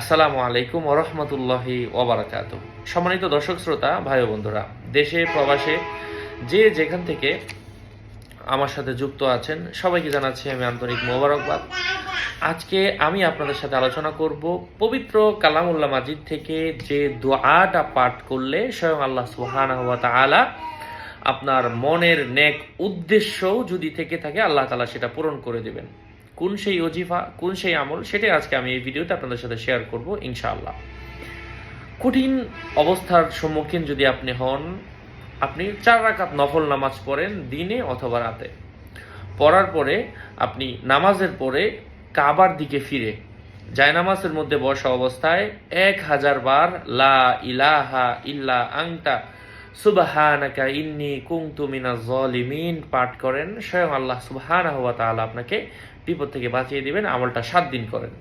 আসসালামু আলাইকুম ওরহমতুল্লাহি ওবরাকাত সম্মানিত দর্শক, শ্রোতা, ভাই বন্ধুরা, দেশে, প্রবাসে যে যেখান থেকে আমার সাথে যুক্ত আছেন, সবাইকে জানাচ্ছি আমি আন্তরিক মোবারকবাদ। আজকে আমি আপনাদের সাথে আলোচনা করব পবিত্র কালামুল্লাহ মাজিদ থেকে যে দোয়াটা পাঠ করলে স্বয়ং আল্লাহ সুবহানাহু ওয়া তাআলা আপনার মনের নেক উদ্দেশ্য যদি থেকে থাকে, আল্লাহ তালা সেটা পূরণ করে দেবেন। কোন সেই অজিফা, কোন সেই আমল, সেটাই আজকে আমি এই ভিডিওতে আপনাদের সাথে শেয়ার করব, ইনশাআল্লাহ। কঠিন অবস্থার সম্মুখীন যদি আপনি হন, আপনি চার রাকাত নফল নামাজ পড়েন দিনে অথবা রাতে। পড়ার পরে আপনি নামাজের পরে কাবার দিকে ফিরে, জায়নামাজের মধ্যে বসা অবস্থায় এক হাজার বার লা ইলাহা ইল্লা আংতা সুবহানাকা ইন্নি কুংতু মিনা জলিমিন পাঠ করেন স্বয়ং আল্লাহ সুবাহানা হওয়া তাহলে আপনাকে বিপদ থেকে বাঁচিয়ে দিবেন, আমলটা সাত দিন করেন।